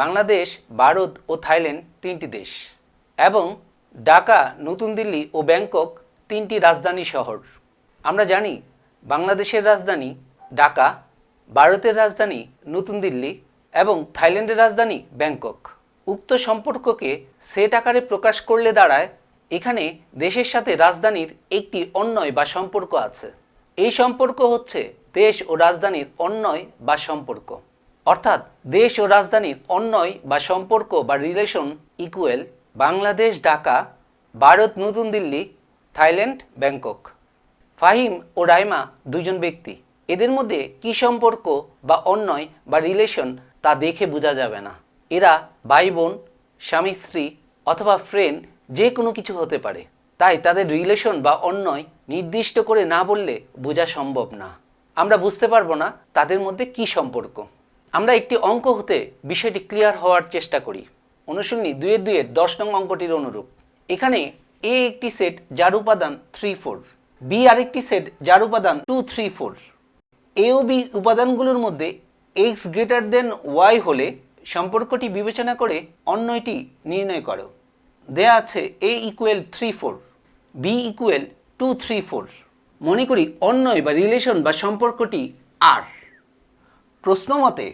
বাংলাদেশ, ভারত ও Thailand তিনটি দেশ এবং ঢাকা, নতুন দিল্লি ও ব্যাংকক তিনটি রাজধানী শহর। আমরা জানি বাংলাদেশের রাজধানী ঢাকা, ভারতের রাজধানী নতুন দিল্লি এবং থাইল্যান্ডের রাজধানী ব্যাংকক। উক্ত সম্পর্ককে সেট আকারে প্রকাশ করলে দাঁড়ায় এখানে দেশের সাথে রাজধানীর একটি অন্যয় বা সম্পর্ক আছে। এই সম্পর্ক হচ্ছে দেশ ও রাজধানীর অন্যয় বা সম্পর্ক। অর্থাৎ দেশ ও রাজধানীর অন্যয় বা সম্পর্ক বা রিলেশন ইকুয়েল বাংলাদেশ, ঢাকা, ভারত, নতুন দিল্লি, থাইল্যান্ড, ব্যাংকক। ফাহিম ও রাইমা দুজন ব্যক্তি। এদের মধ্যে কি সম্পর্ক বা অন্যয় বা রিলেশন তা দেখে বোঝা যাবে না। এরা ভাই বোন স্বামী, স্ত্রী অথবা ফ্রেন্ড যে কোনো কিছু হতে পারে। তাই তাদের রিলেশন বা অন্যয় নির্দিষ্ট করে না বললে বোঝা সম্ভব না। আমরা বুঝতে পারব না তাদের মধ্যে কি সম্পর্ক। আমরা একটি অঙ্ক হতে বিষয়টি ক্লিয়ার হওয়ার চেষ্টা করি। অনুশীলনী দুয়ের দুয়ের দশ নং অঙ্কটির অনুরূপ। এখানে এ একটি সেট যার উপাদান থ্রি ফোর, বি আরেকটি সেট যার উপাদান টু থ্রি ফোর। এ ও বি উপাদানগুলোর মধ্যে এক্স গ্রেটার দেন ওয়াই হলে সম্পর্কটি বিবেচনা করে অন্যটি নির্ণয় করো। দেয়া আছে A equal three four, B equal two three four. মনে করি অন্যয় বা রিলেশন বা সম্পর্কটি আর। প্রশ্ন মতে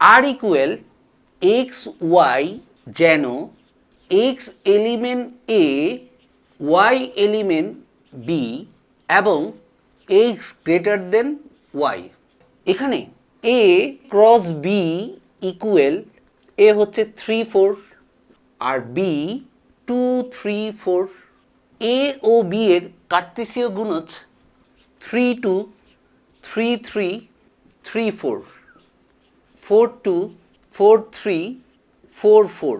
আর ইকুয়েল এক্স ওয়াই যেন X element A Y element B এবং এক্স গ্রেটার দেন ওয়াই এখানে A cross B equal A হচ্ছে three four R B two three four A O B এর কার্তেসীয় গুণজ three two three three three four four two four three four four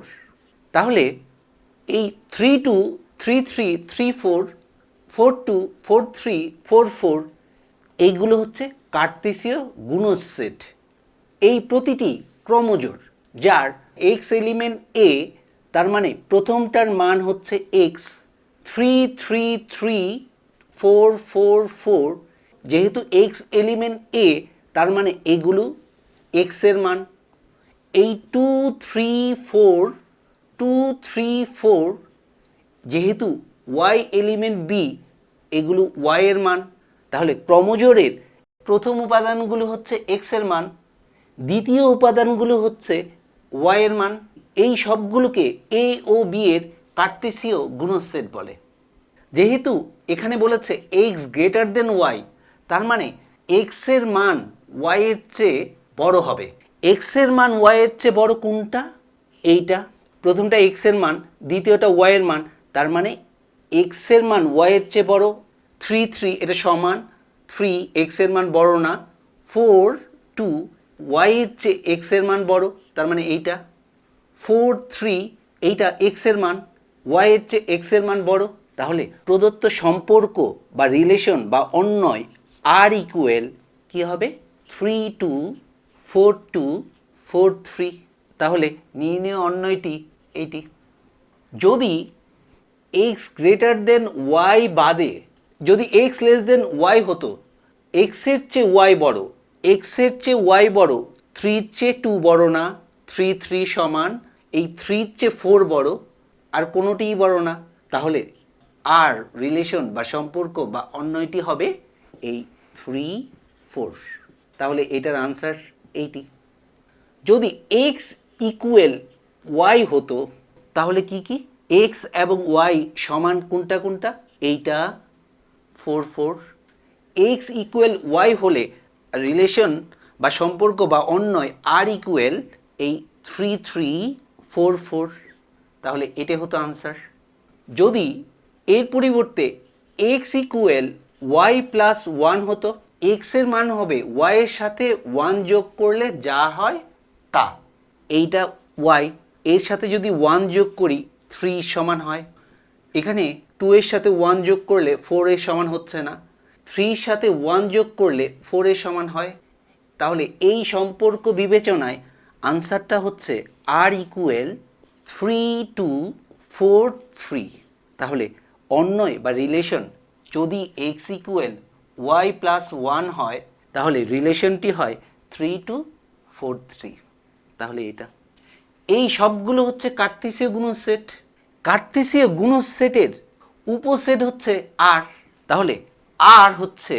তাহলে এই three two three three three four four two four three four four এইগুলো হচ্ছে কার্তেসীয় গুণজ set এই প্রতিটি ক্রমজোড়, যার x element A তার মানে প্রথমটার মান হচ্ছে X three three three four four four যেহেতু এক্স এলিমেন্ট এ তার মানে এগুলো এক্সের মান, এই two three four two three four যেহেতু ওয়াই এলিমেন্ট বি এগুলো ওয়াই এর মান, তাহলে ক্রমজোড়ের প্রথম উপাদানগুলো হচ্ছে এক্সের মান, দ্বিতীয় উপাদানগুলো হচ্ছে ওয়াই এর মান, এই সবগুলোকে এ ও বি এর কার্তেসীয় গুণসেট বলে। যেহেতু এখানে বলেছে এক্স গ্রেটার দেন ওয়াই তার মানে এক্সের মান ওয়াই এর চেয়ে বড় হবে। এক্সের মান ওয়াই এর চেয়ে বড় কোনটা? এইটা। প্রথমটা এক্সের মান, দ্বিতীয়টা ওয়াই এর মান। তার মানে এক্সের মান ওয়াই এর চেয়ে বড় থ্রি থ্রি এটা সমান। থ্রি এক্সের মান বড় না। ফোর টু ওয়াই এর চেয়ে এক্সের মান বড়, তার মানে এইটা। ফোর থ্রি এইটা এক্সের মান। ওয়াই এর চেয়ে এক্সের মান বড়। তাহলে প্রদত্ত সম্পর্ক বা রিলেশন বা অন্যয় আর ইকুয়েল কি হবে? Three two four two, four three, তাহলে নির্ণয় অন্যয়টি এইটি যদি এক্স গ্রেটার দেন ওয়াই বাদে, যদি এক্স লেস দেন ওয়াই হতো এক্সের চেয়ে ওয়াই বড় এক্সের চেয়ে ওয়াই বড় থ্রির চেয়ে টু বড় না থ্রি থ্রি সমান, এই থ্রির চেয়ে ফোর বড়, আর কোনোটিই বড় না, তাহলে আর রিলেশন বা সম্পর্ক বা অন্যটি হবে এই থ্রি ফোর তাহলে এটার আনসার এইটি যদি এক্স ইকুয়েল ওয়াই হতো, তাহলে কি কি? এক্স এবং ওয়াই সমান কোনটা কোনটা? এইটা। Four four X equal Y হলে রিলেশন বা সম্পর্ক বা অন্যয় আর ইকুয়েল এই থ্রি থ্রি ফোর ফোর তাহলে এটা হতো আনসার যদি এর পরিবর্তে X equal Y plus one হতো এক্সের মান হবে ওয়াই এর সাথে ওয়ান যোগ করলে যা হয় তা। এইটা ওয়াই এর সাথে যদি ওয়ান যোগ করি থ্রি সমান হয়। এখানে টু এর সাথে ওয়ান যোগ করলে ফোর এর সমান হচ্ছে না। থ্রির সাথে ওয়ান যোগ করলে ফোর এর সমান হয়। তাহলে এই সম্পর্ক বিবেচনায় আনসারটা হচ্ছে R equal three two four three তাহলে অন্যয় বা রিলেশন যদি X equal Y plus one হয়, তাহলে রিলেশনটি হয় থ্রি টু ফোর থ্রি তাহলে এটা। এই সবগুলো হচ্ছে কার্তেশীয় গুণ সেট কার্তেশীয় গুণ সেটের উপসেট হচ্ছে আর তাহলে আর হচ্ছে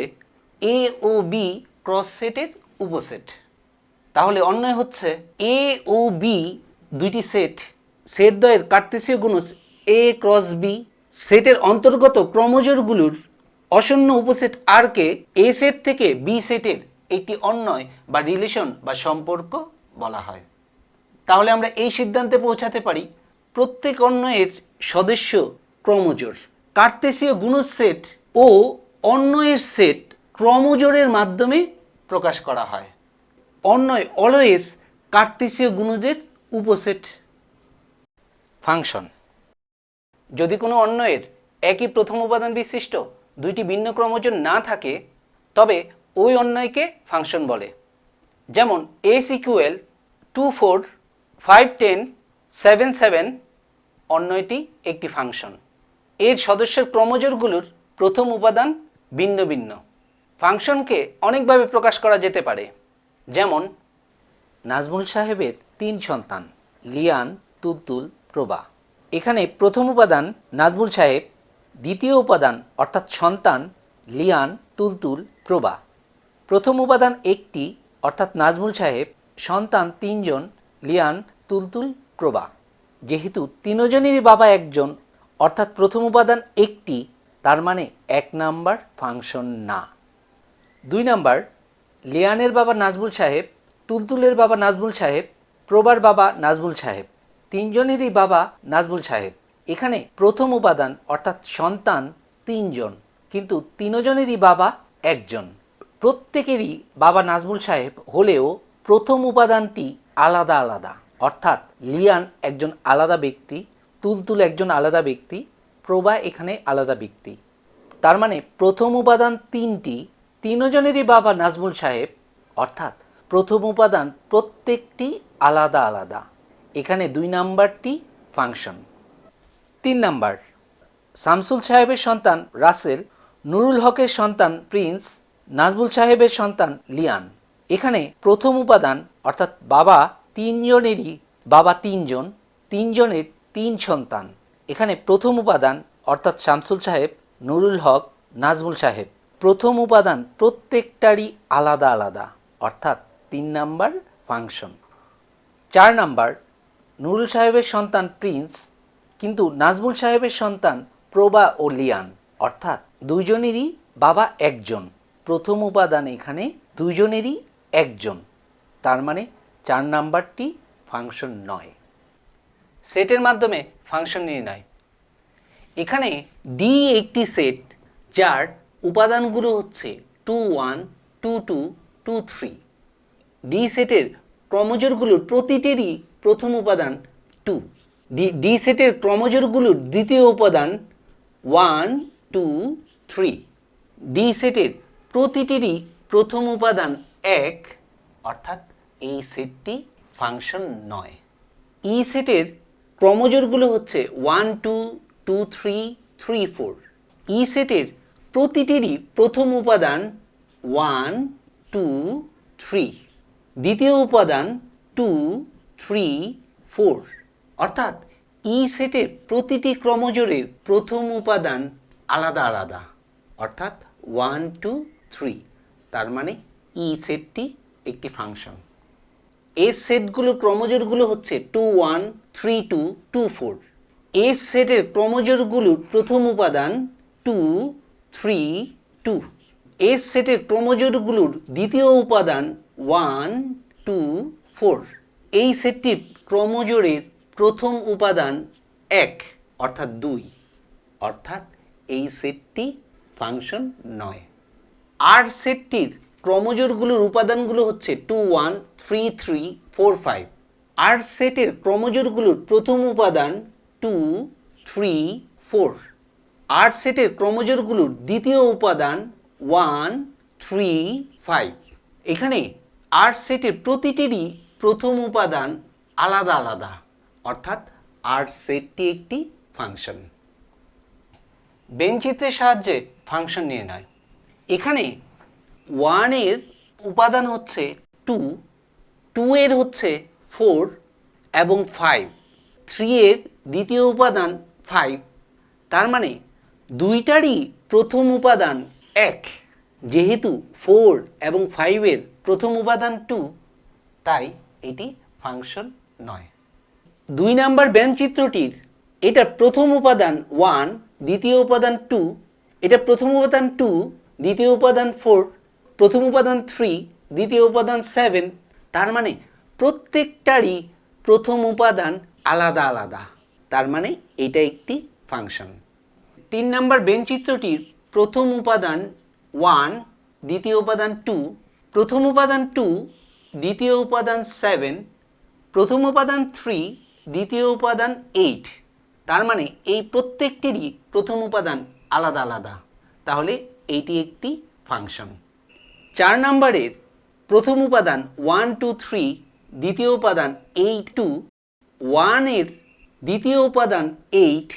এ ও বি ক্রস সেটের উপসেট। তাহলে অন্যয় হচ্ছে এ ও বি দুইটি সেট। সেট দ্বয়ের কার্তেশীয় গুণজ এ ক্রস বি সেটের অন্তর্গত ক্রমজোরগুলোর অশূন্য উপসেট আরকে এ সেট থেকে বি সেটের একটি অন্যয় বা রিলেশন বা সম্পর্ক বলা হয়। তাহলে আমরা এই সিদ্ধান্তে পৌঁছাতে পারি, প্রত্যেক অন্যয়ের সদস্য ক্রমজোর। কার্তেসীয় গুণজ সেট ও অন্যয়ের সেট ক্রমজোরের মাধ্যমে প্রকাশ করা হয়। অন্যয় অলওয়েজ কার্তেসীয় গুণজের উপসেট। ফাংশন যদি কোনো অন্যয়ের একই প্রথম উপাদান বিশিষ্ট দুইটি ভিন্ন ক্রমজোর না থাকে, তবে ওই অন্যয়কে ফাংশন বলে। যেমন S equal two four five ten seven seven অন্যয়টি একটি ফাংশন। এর সদস্যের ক্রমজোরগুলোর প্রথম উপাদান ভিন্ন ভিন্ন। ফাংশনকে অনেকভাবে প্রকাশ করা যেতে পারে। যেমন নাজমুল সাহেবের তিন সন্তান, লিয়ান, তুলতুল, প্রভা। এখানে প্রথম উপাদান নাজমুল সাহেব দ্বিতীয় উপাদান, অর্থাৎ সন্তান, লিয়ান, তুলতুল প্রবা প্রথম উপাদান একটি, অর্থাৎ নাজমুল সাহেব, সন্তান তিনজন, লিয়ান, তুলতুল প্রবা যেহেতু তিনজনেরই বাবা একজন, অর্থাৎ প্রথম উপাদান একটি, তার মানে এক নাম্বার ফাংশন না। দুই নাম্বার, লিয়ানের বাবা নাজমুল সাহেব, তুলতুলের বাবা নাজমুল সাহেব প্রবার বাবা নাজমুল সাহেব। তিনজনেরই বাবা নাজমুল সাহেব। এখানে প্রথম উপাদান, অর্থাৎ সন্তান, তিনজন। কিন্তু তিনজনেরই বাবা একজন। প্রত্যেকেরই বাবা নাজমুল সাহেব হলেও প্রথম উপাদানটি আলাদা আলাদা। অর্থাৎ লিয়ান একজন আলাদা ব্যক্তি, তুলতুল একজন আলাদা ব্যক্তি, প্রভা এখানে আলাদা ব্যক্তি। তার মানে প্রথম উপাদান তিনটি, তিনজনেরই বাবা নাজমুল সাহেব। অর্থাৎ প্রথম উপাদান প্রত্যেকটি আলাদা আলাদা। এখানে দুই নাম্বারটি ফাংশন। তিন নাম্বার। শামসুল সাহেবের সন্তান রাসেল, নুরুল হকের সন্তান প্রিন্স, নাজমুল সাহেবের সন্তান লিয়ান। এখানে প্রথম উপাদান, অর্থাৎ বাবা তিনজনেরই, বাবা তিনজন, তিনজনের তিন সন্তান। এখানে প্রথম উপাদান, অর্থাৎ শামসুল সাহেব, নুরুল হক, নাজমুল সাহেব। প্রথম উপাদান প্রত্যেকটারই আলাদা আলাদা, অর্থাৎ তিন নাম্বার ফাংশন। চার নাম্বার, নুরুল সাহেবের সন্তান প্রিন্স কিন্তু নাজমুল সাহেবের সন্তান প্রবা ও লিয়ান, অর্থাৎ দুইজনেরই বাবা একজন। প্রথম উপাদান এখানে দুইজনেরই একজন। তার মানে চার নাম্বারটি ফাংশন নয়। সেটের মাধ্যমে ফাংশন নির্ণয়। এখানে ডি একটি সেট যার উপাদানগুলো হচ্ছে two one two two two three D সেটের ক্রমজোরগুলোর প্রতিটিরই প্রথম উপাদান টু ডি সেটের ক্রমজোরগুলোর দ্বিতীয় উপাদান ওয়ান টু থ্রি ডি সেটের প্রতিটিরই প্রথম উপাদান এক, অর্থাৎ এই সেটটি ফাংশন নয়। ই সেটের ক্রমজোরগুলো হচ্ছে one two two three three four E সেটের প্রতিটিরই প্রথম উপাদান ওয়ান টু থ্রি দ্বিতীয় উপাদান টু থ্রি ফোর অর্থাৎ ই সেটের প্রতিটি ক্রমজোরের প্রথম উপাদান আলাদা আলাদা, অর্থাৎ ওয়ান টু থ্রি তার মানে ই সেটটি একটি ফাংশন। এস সেটগুলো ক্রমজোরগুলো হচ্ছে two one three two two four S সেটের ক্রমজোরগুলোর প্রথম উপাদান টু থ্রি টু এস সেটের ক্রমজোরগুলোর দ্বিতীয় উপাদান ওয়ান টু ফোর এই সেটটির ক্রমজোরের প্রথম উপাদান এক, অর্থাৎ দুই। অর্থাৎ এই সেটটি ফাংশন নয়। আর সেটটির ক্রমজোরগুলোর উপাদানগুলো হচ্ছে two, one, three three, four, five. R সেটের ক্রমজোরগুলোর প্রথম উপাদান টু, থ্রি, ফোর। আর সেটের ক্রমজোরগুলোর দ্বিতীয় উপাদান ওয়ান, থ্রি, ফাইভ। এখানে আর সেটের প্রতিটিরই প্রথম উপাদান আলাদা আলাদা। অর্থাৎ আর সেটটি একটি ফাংশন। বেঞ্চিত্রের সাহায্যে ফাংশন নির্ণয় এখানে ওয়ানের উপাদান হচ্ছে টু টু এর হচ্ছে ফোর এবং ফাইভ থ্রি এর দ্বিতীয় উপাদান ফাইভ তার মানে দুইটারই প্রথম উপাদান এক। যেহেতু ফোর এবং ফাইভের প্রথম উপাদান টু তাই এটি ফাংশন নয়। দুই নাম্বার ব্যান চিত্রটির, এটা প্রথম উপাদান ওয়ান দ্বিতীয় উপাদান টু এটা প্রথম উপাদান টু দ্বিতীয় উপাদান ফোর প্রথম উপাদান থ্রি দ্বিতীয় উপাদান সেভেন তার মানে প্রত্যেকটারই প্রথম উপাদান আলাদা আলাদা, তার মানে এটা একটি ফাংশন তিন নাম্বার বেন চিত্রটির, প্রথম উপাদান ওয়ান দ্বিতীয় উপাদান টু প্রথম উপাদান টু দ্বিতীয় উপাদান সেভেন প্রথম উপাদান থ্রি দ্বিতীয় উপাদান এইট তার মানে এই প্রত্যেকটিরই প্রথম উপাদান আলাদা আলাদা। তাহলে এইটি একটি ফাংশন চার নম্বরের প্রথম উপাদান ওয়ান টু থ্রি দ্বিতীয় উপাদান এইট টু ওয়ানের দ্বিতীয় উপাদান এইট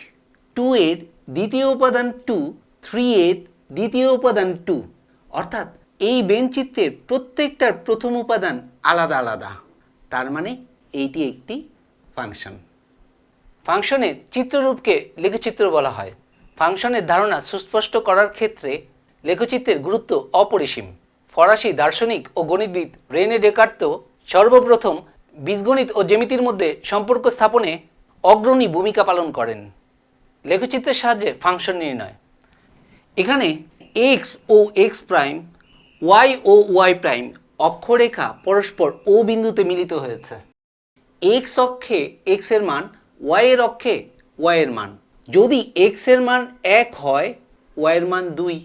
টু এর দ্বিতীয় উপাদান টু থ্রি এর দ্বিতীয় উপাদান টু অর্থাৎ এই বেঞ্চিত্রের প্রত্যেকটার প্রথম উপাদান আলাদা আলাদা। তার মানে এইটি একটি ফাংশন ফাংশনের চিত্ররূপকে লেখচিত্র বলা হয়। ফাংশনের ধারণা সুস্পষ্ট করার ক্ষেত্রে লেখচিত্রের গুরুত্ব অপরিসীম। ফরাসি দার্শনিক ও গণিতবিদ রেনে ডেকার্তো সর্বপ্রথম বীজগণিত ও জ্যামিতির মধ্যে সম্পর্ক স্থাপনে অগ্রণী ভূমিকা পালন করেন। লেখচিত্রের সাহায্যে ফাংশন নির্ণয়। এখানে এক্স ও এক্স প্রাইম ওয়াই ও ওয়াই প্রাইম অক্ষরেখা পরস্পর ও বিন্দুতে মিলিত হয়েছে। এক্স অক্ষে এক্সের মান ওয়াই অক্ষে ওয়াই এর মান। যদি এক্সের মান এক হয় ওয়াই এর মান দুই।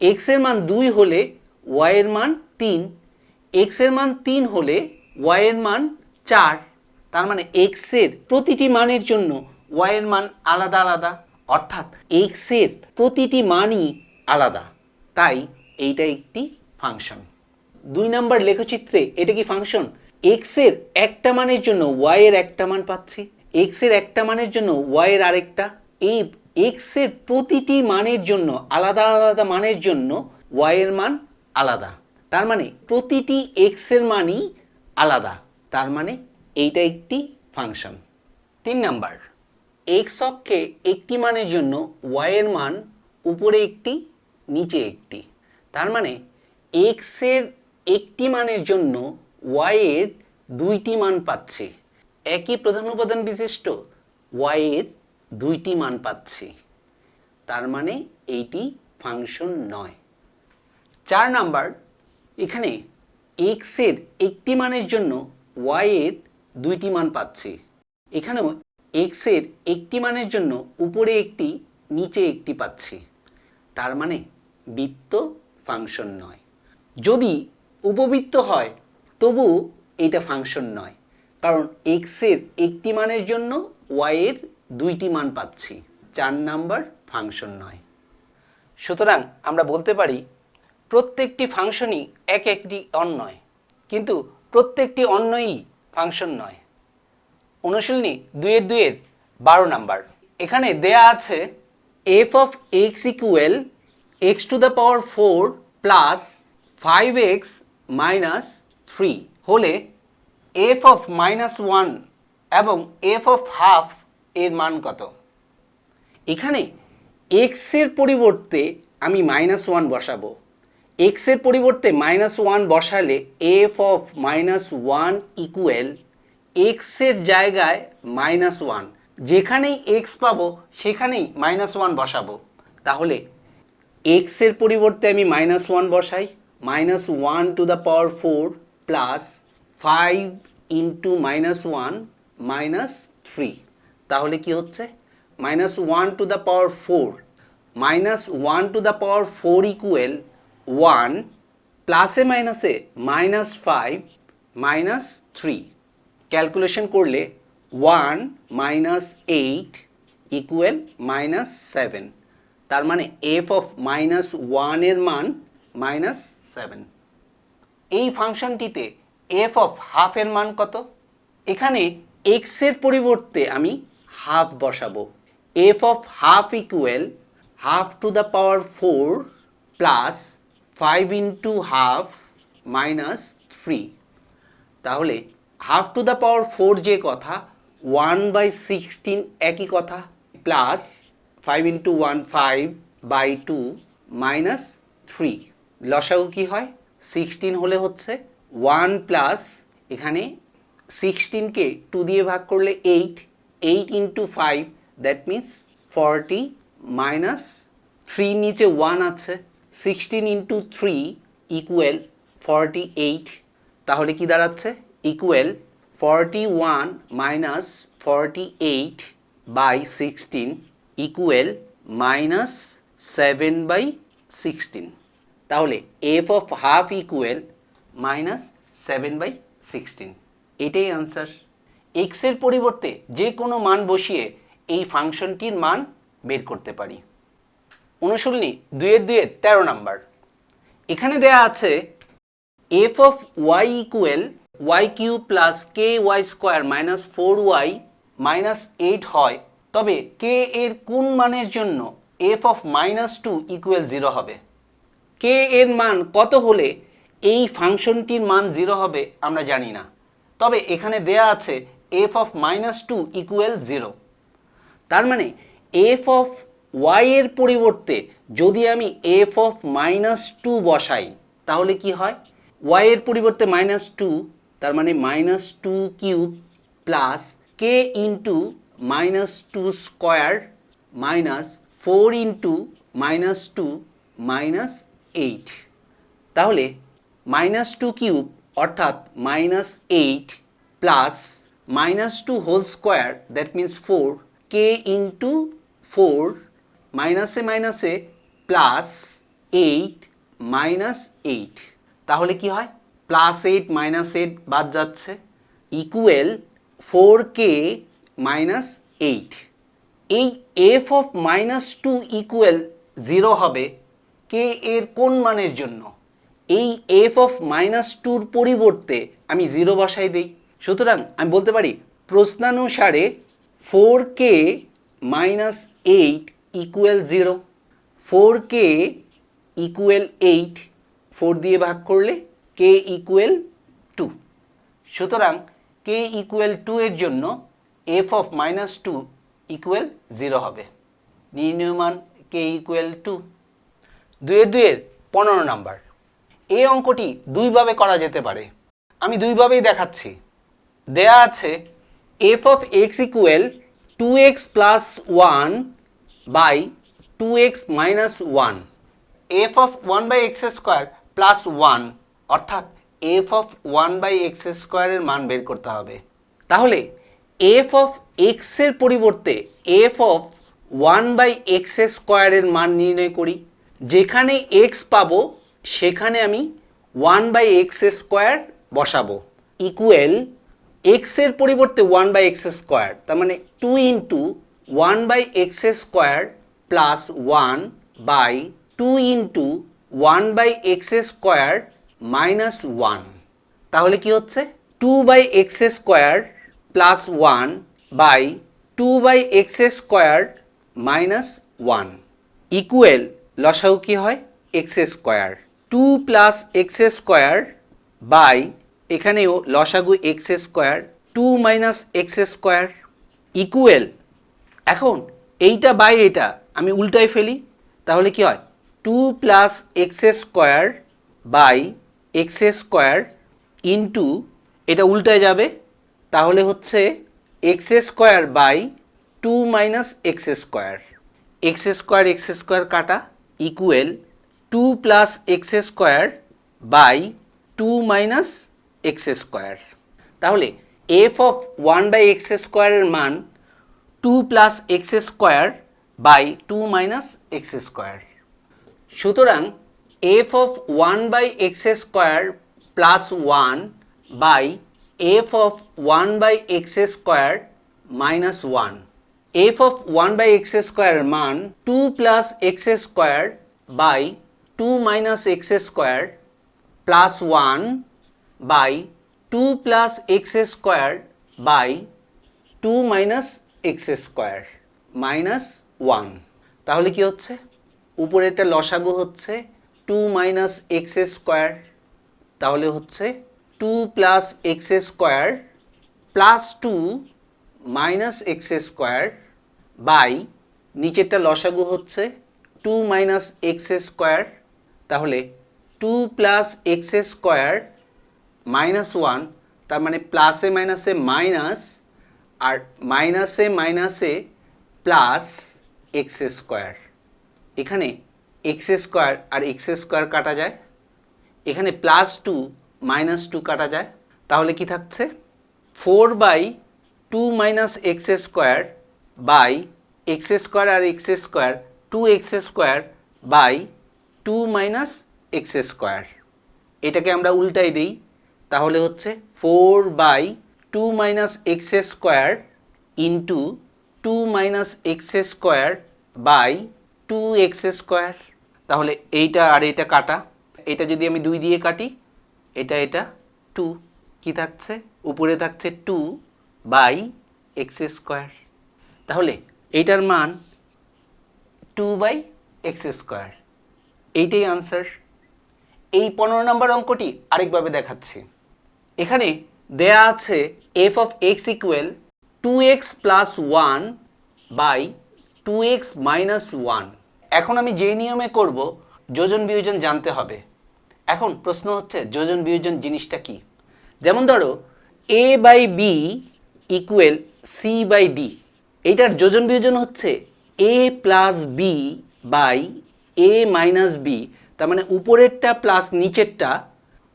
এক্সের মান দুই হলে ওয়াই এর মান তিন। এক্সের মান তিন হলে ওয়াই এর মান চার। তার মানে এক্সের প্রতিটি মানের জন্য ওয়াই এর মান আলাদা আলাদা। অর্থাৎ এক্সের প্রতিটি মানই আলাদা। তাই এইটা একটি ফাংশন। দুই নাম্বার লেখচিত্রে এটা কি ফাংশন? এক্সের একটা মানের জন্য ওয়াই এর একটা মান পাচ্ছি। এক্সের একটা মানের জন্য ওয়াই এর আরেকটা। এই এক্সের প্রতিটি মানের জন্য আলাদা আলাদা মানের জন্য ওয়াই এর মান আলাদা। তার মানে প্রতিটি এক্সের মানই আলাদা। তার মানে এইটা একটি ফাংশন। তিন নাম্বার এক্স অক্ষে একটি মানের জন্য ওয়াই এর মান উপরে একটি, নিচে একটি। তার মানে এক্সের একটি মানের জন্য ওয়াই এর দুইটি মান পাচ্ছি। একই প্রধান উপাদান বিশিষ্ট ওয়াইয়ের দুইটি মান পাচ্ছি। তার মানে এইটি ফাংশন নয়। চার নাম্বার, এখানে এক্সের একটি মানের জন্য ওয়াই এর দুইটি মান পাচ্ছি। এখানেও এক্সের একটি মানের জন্য উপরে একটি, নিচে একটি পাচ্ছি। তার মানে বৃত্ত ফাংশন নয়। যদি উপবৃত্ত হয় তবু এটা ফাংশন নয়। কারণ এক্সের একটি মানের জন্য ওয়াইয়ের দুইটি মান পাচ্ছি। চার নাম্বার ফাংশন নয়। সুতরাং আমরা বলতে পারি, প্রত্যেকটি ফাংশনই এক একটি অন্যয়। কিন্তু প্রত্যেকটি অন্যই ফাংশন নয়। অনুশীলনী দুয়ের দুয়ের বারো নাম্বার। এখানে দেয়া আছে F of X equal X to the power four plus five X minus three হলে এফ অফ মাইনাস ওয়ান এবং এফ অফ হাফ এর মান কত? এখানে এক্সের পরিবর্তে আমি মাইনাস ওয়ান বসাবো। এক্সের পরিবর্তে মাইনাস ওয়ান বসালে F of minus one equal এক্সের জায়গায় মাইনাস ওয়ান যেখানেই এক্স পাবো, সেখানেই মাইনাস ওয়ান বসাবো। তাহলে এক্সের পরিবর্তে আমি মাইনাস ওয়ান বসাই। Minus one to the power four plus five into minus one minus three তাহলে কি হচ্ছে? Minus one to the power four minus one to the power four equal one প্লাসে মাইনাসে minus five minus three calculation করলে one minus eight equal minus seven তার মানে F of minus ওয়ানের মান মাইনাস সেভেন এই ফাংশনটিতে এফ অফ হাফের মান কত? এখানে এক্সের পরিবর্তে আমি হাফ বসাবো। F of half equal half to the power four plus five into half minus three তাহলে half to the power four যে কথা ওয়ান বাই সিক্সটিন একই কথা plus five into one five by two minus three লসাগু কী হয়? Sixteen হলে হচ্ছে ওয়ান প্লাস এখানে সিক্সটিনকে টু দিয়ে ভাগ করলে eight eight into five that means forty minus three নিচে ওয়ান আছে sixteen into three equal forty eight তাহলে কি দাঁড়াচ্ছে? Equal forty one minus forty eight by sixteen equal minus seven by sixteen তাহলে F of half equal minus seven by sixteen এটাই answer এক্সের পরিবর্তে যে কোনো মান বসিয়ে এই ফাংশনটির মান বের করতে পারি। অনুশীলনী দুয়ের দুয়ের তেরো নাম্বার। এখানে দেয়া আছে F of Y equal Y cube plus K Y square minus four Y minus eight হয়। তবে কে এর কোন মানের জন্য F of minus two equal zero হবে? কে এর মান কত হলে এই ফাংশনটির মান জিরো হবে আমরা জানি না। তবে এখানে দেয়া আছে f of minus two equal zero তার মানে এফ অফ ওয়াই এর পরিবর্তে যদি আমি এফ অফ মাইনাস টু বসাই, তাহলে কি হয়? ওয়াই এর পরিবর্তে মাইনাস টু তার মানে minus two cube plus k into minus two square minus four into minus two minus eight তাহলে মাইনাস টু কিউব অর্থাৎ minus eight plus minus two whole square that means four k into four মাইনাসে মাইনাসে plus eight minus eight তাহলে কি হয়? Plus eight minus eight বাদ যাচ্ছে। Equal four k minus eight এই f of minus two equal zero হবে। কে এর কোন মানের জন্য? এই এফ অফ মাইনাস টুর পরিবর্তে আমি জিরো বসাই দিই। সুতরাং আমি বলতে পারি, প্রশ্নানুসারে four k minus eight equal zero four k equal eight four দিয়ে ভাগ করলে কে ইকুয়াল টু সুতরাং কে ইকুয়াল টু এর জন্য f of minus two equal zero হবে। নির্ণয় মান কে ইকুয়াল টু দুয়ের দুয়ের পনেরো নাম্বার। এই অঙ্কটি দুইভাবে করা যেতে পারে। আমি দুইভাবেই দেখাচ্ছি। দেয়া আছে f of x equal two x plus one by two x minus one f of one by x square plus one অর্থাৎ f of one by x স্কোয়ারের মান বের করতে হবে। তাহলে এফ অফ এক্সের পরিবর্তে f of one by x স্কোয়ারের মান নির্ণয় করি। যেখানে এক্স পাবো, সেখানে আমি ওয়ান বাই এক্স স্কোয়ার বসাবো ইকুয়েল এক্সের পরিবর্তে ওয়ান বাই এক্স স্কোয়ার তার মানে two into one by x square plus one by two into one by x square minus one তাহলে কি হচ্ছে? Two by x square plus one by two by x square minus one equal লসাগু কি হয় x square two plus x square by এখানেও লসাগু x square two minus x square equal এখন এইটা বাই এটা আমি উল্টাই ফেলি তাহলে কি হয় two plus x square by x square into এটা উল্টায় যাবে তাহলে হচ্ছে x square by two minus x square x square x square কাটা equal two plus x square by two minus x square তাহলে f of one by x স্কোয়ারের মান two plus x square by two minus x square সুতরাং f of one by x square plus one by f of one by x square minus one f of one by x স্কোয়ারের মান two plus x square by two minus x square plus one by two plus x square by two minus x square minus one তাহলে কি হচ্ছে? উপরেরটা লসাগু হচ্ছে two minus x square তাহলে হচ্ছে two plus x square plus two minus x square by নিচেরটা লসাগু হচ্ছে টু মাইনাস এক্স স্কোয়ার তাহলে two plus x square minus one তার মানে প্লাসে মাইনাসে মাইনাস আর মাইনাসে মাইনাসে প্লাস এক্স স্কোয়ার এখানে এক্স স্কোয়ার আর এক্স স্কোয়ার কাটা যায়। এখানে প্লাস টু মাইনাস টু কাটা যায়। তাহলে কি থাকছে? Four by two minus x square by x square R x square two x square by two minus x square এটাকে আমরা উল্টাই দিই। তাহলে হচ্ছে four by two minus x square into two minus x square by two x square তাহলে এইটা আর এটা কাটা। এটা যদি আমি দুই দিয়ে কাটি, এটা এটা টু কি থাকছে? উপরে থাকছে টু বাই এক্স স্কোয়ার। তাহলে এইটার মান টু বাই এক্স স্কোয়ার। এইটাই আনসার। এই পনেরো নম্বর অঙ্কটি আরেকভাবে দেখাচ্ছে। এখানে দেয়া আছে f of x equal two x plus one by two x minus one এখন আমি যে নিয়মে করব, যোজন বিয়োজন জানতে হবে। এখন প্রশ্ন হচ্ছে, যোজন বিয়োজন জিনিসটা কি? যেমন ধরো a by b equal c by d এইটার যোজন বিয়োজন হচ্ছে a plus b by a minus b তার মানে উপরেরটা প্লাস নিচেরটা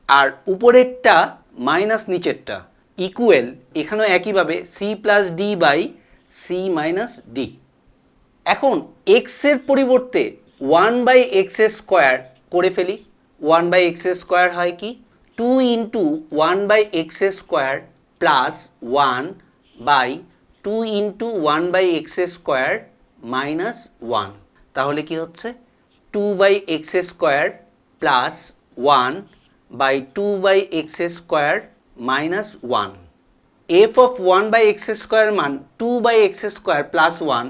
আর উপরেরটা মাইনাস নিচেরটা ইকুয়াল এখানেও একইভাবে c plus d by c minus d এখন এক্সের পরিবর্তে ওয়ান বাই এক্স স্কোয়ার করে ফেলি। ওয়ান বাই এক্স স্কোয়ার হয় কি? Two into one by x square plus one by two into one by x square minus one. তাহলে কি হচ্ছে? Two by x square plus one by two by x square minus one. F of one by x square মান two by x square plus one,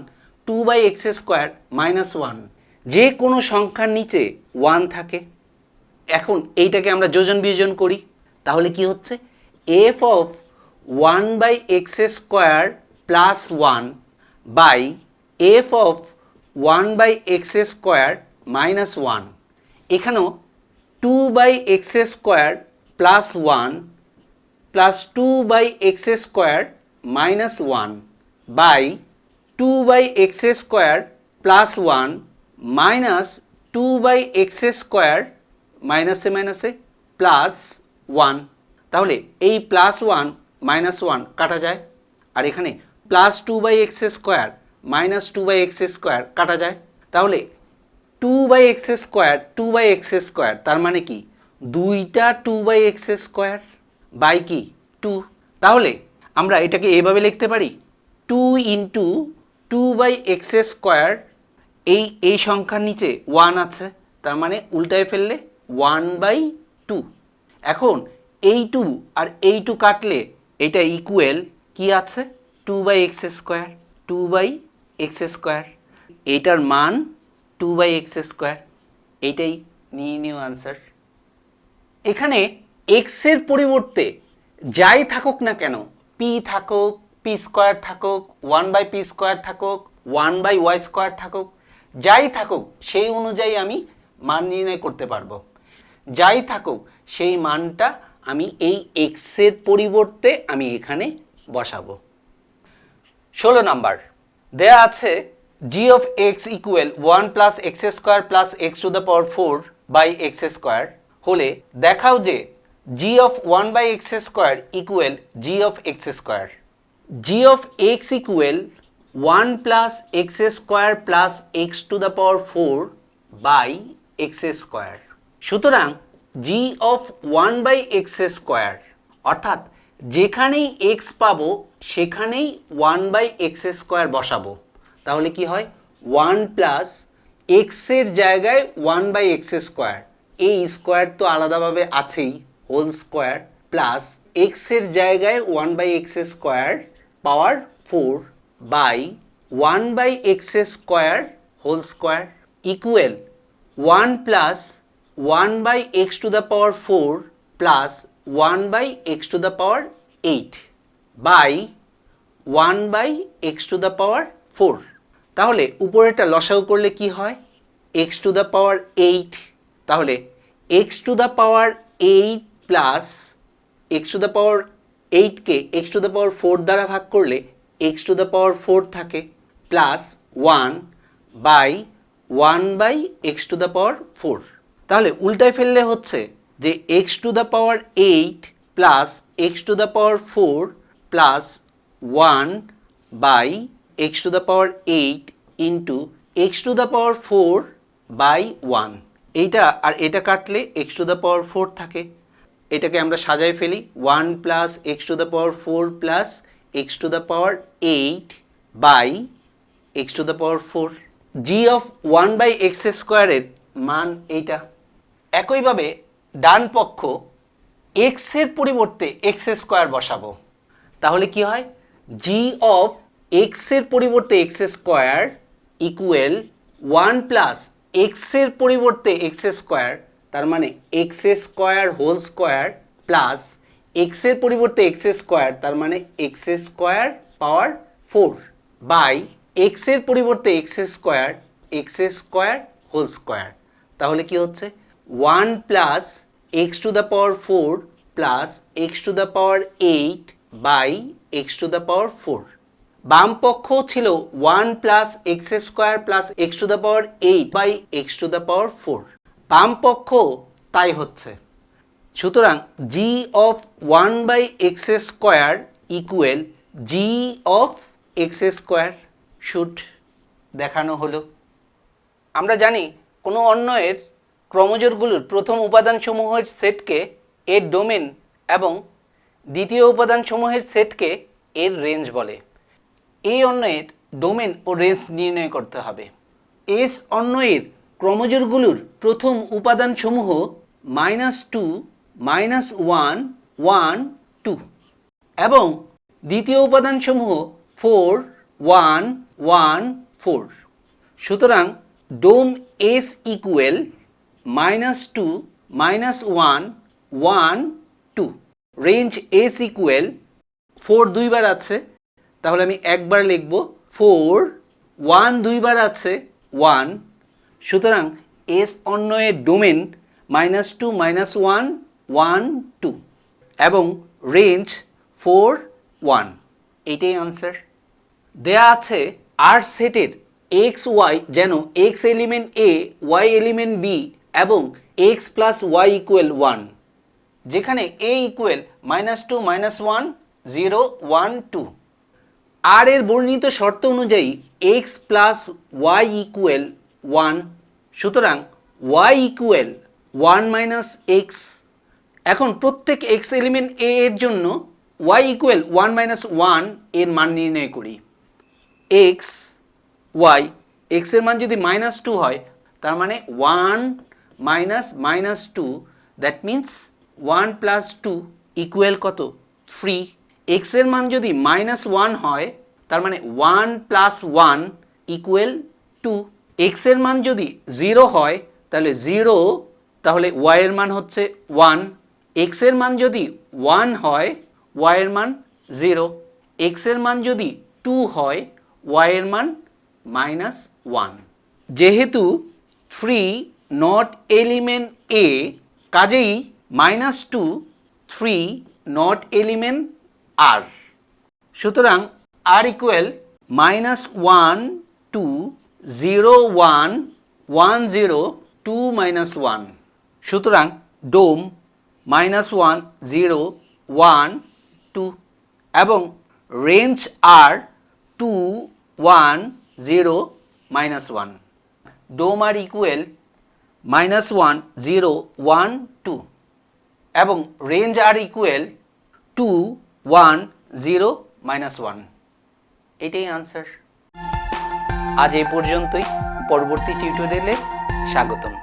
two by x square minus one. যে কোনো সংখ্যার নিচে one থাকে। এখন এইটাকে আমরা যোজন বিয়োজন করি। তাহলে কি হচ্ছে? F of one by x square plus one by f of one by x square minus one এখানেও two by x square plus one plus two by x square minus one by two by x square plus one minus two by x square মাইনাসে মাইনাসে plus one তাহলে এই plus one minus one কাটা যায়। আর এখানে plus two by x square minus two by x square কাটা যায়। তাহলে two by x square two by x square তার মানে কি? দুইটা two by x square by কি? টু তাহলে আমরা এটাকে এভাবে লিখতে পারি। Two into two by x square এই এই সংখ্যার নিচে ওয়ান আছে। তার মানে উল্টায় ফেললে ওয়ান বাই টু এখন এই টু আর এই টু কাটলে এটা ইকুয়েল কি আছে? Two by x square two by x square এইটার মান টু বাই এক্স স্কোয়ার এইটাই নিয়ে নিও আনসার এখানে এক্সের পরিবর্তে যাই থাকুক না কেন পি থাকুক পি স্কোয়ার থাকুক ওয়ান বাই পি স্কোয়ার থাকুক ওয়ান বাই ওয়াই স্কোয়ার থাকুক, যাই থাকুক, সেই অনুযায়ী আমি মান নির্ণয় করতে পারব। যাই থাকুক, সেই মানটা আমি এই এক্সের পরিবর্তে আমি এখানে বসাবো। ষোলো নাম্বার। দেয়া আছে g of x equal one plus x square plus x to the power four by x square হলে দেখাও যে g of one by x square equal g of x square g of x equal one plus x square plus x to the power four by x square সুতরাং g of one by x square অর্থাৎ যেখানেই x পাবো, সেখানেই one by x square বসাবো। তাহলে কি হয়? One plus এক্সের জায়গায় ওয়ান বাই এক্স স্কোয়ার এই স্কোয়ার তো আলাদাভাবে আছেই হোল স্কোয়ার প্লাস এক্সের জায়গায় one by x square power four by one by x square whole square equal one plus one by x to the power four plus one by x to the power eight by one by x to the power four তাহলে উপরেটা লসাগু করলে কি হয়? X to the power eight তাহলে x to the power eight plus x to the power এইটকে x to the power four দ্বারা ভাগ করলে x to the power four থাকে plus one by one by x to the power four তাহলে উল্টায় ফেললে হচ্ছে যে x to the power eight plus x to the power four plus one by x to the power eight into x to the power four by one এইটা আর এটা কাটলে x to the power four থাকে। এটাকে আমরা সাজাই ফেলি। One plus x to the power four plus x to the power eight by x to the power four g of one by x স্কোয়ারের মান এইটা। একইভাবে ডান পক্ষ এক্সের পরিবর্তে এক্স স্কোয়ার বসাবো। তাহলে কি হয়? জি অফ এক্সের পরিবর্তে x square equal one plus এক্সের পরিবর্তে এক্স স্কোয়ার তার মানে x square whole square plus এক্সের পরিবর্তে এক্স স্কোয়ার তার মানে x square power four by এক্সের পরিবর্তে x square x square whole square তাহলে কি হচ্ছে? One plus x to the power four plus x to the power eight by x to the power four বাম পক্ষ ছিল one plus x square plus x to the power eight by x to the power four বাম পক্ষ তাই হচ্ছে। সুতরাং g of one by x square equal g of x square should দেখানো হলো। আমরা জানি কোনো অন্যয়ের ক্রমজোরগুলোর প্রথম উপাদানসমূহের সেটকে এর ডোমেন এবং দ্বিতীয় উপাদানসমূহের সেটকে এর রেঞ্জ বলে। এই অন্যয়ের ডোমেন ও রেঞ্জ নির্ণয় করতে হবে। এস অন্যয়ের ক্রমজোরগুলোর প্রথম উপাদানসমূহ minus two, minus one one, two এবং দ্বিতীয় উপাদানসমূহ ফোর, ওয়ান ওয়ান, ফোর। সুতরাং dom S equal minus two minus one one two range S equal four দুইবার আছে, তাহলে আমি একবার লিখব ফোর ওয়ান দুইবার আছে ওয়ান সুতরাং S অন্যয়ের domain minus two minus one one two এবং রেঞ্জ ফোর ওয়ান এইটাই আনসার দেয়া আছে আর সেটের এক্স ওয়াই যেন x element A y element B এবং x plus y equal one যেখানে A equal minus two minus one zero one two আর এর বর্ণিত শর্ত অনুযায়ী x plus y equal one সুতরাং y equal one minus x এখন প্রত্যেক এক্স এলিমেন্ট এ এর জন্য ওয়াই ইকুয়াল ওয়ান মাইনাস ওয়ানের মান নির্ণয় করি। এক্স ওয়াই এক্সের মান যদি মাইনাস টু হয়, তার মানে one minus minus two that means one plus two equal কত? ফ্রি এক্সের মান যদি মাইনাস ওয়ান হয়, তার মানে one plus one equal two এক্সের মান যদি জিরো হয়, তাহলে জিরো তাহলে ওয়াইয়ের মান হচ্ছে ওয়ান এক্সের মান যদি ওয়ান হয় ওয়াইয়ের মান জিরো এক্সের মান যদি টু হয় ওয়াইয়ের মান মাইনাস ওয়ান যেহেতু থ্রি নট এলিমেন্ট এ কাজেই minus two three not element R সুতরাং R equal minus one two zero one one zero two minus one সুতরাং dom minus one zero one two এবং range R two one zero minus one dom R equal minus one zero one two এবং range R equal two one zero minus one এটাই answer আজ এই পর্যন্তই। পরবর্তী টিউটোরিয়ালে স্বাগতম।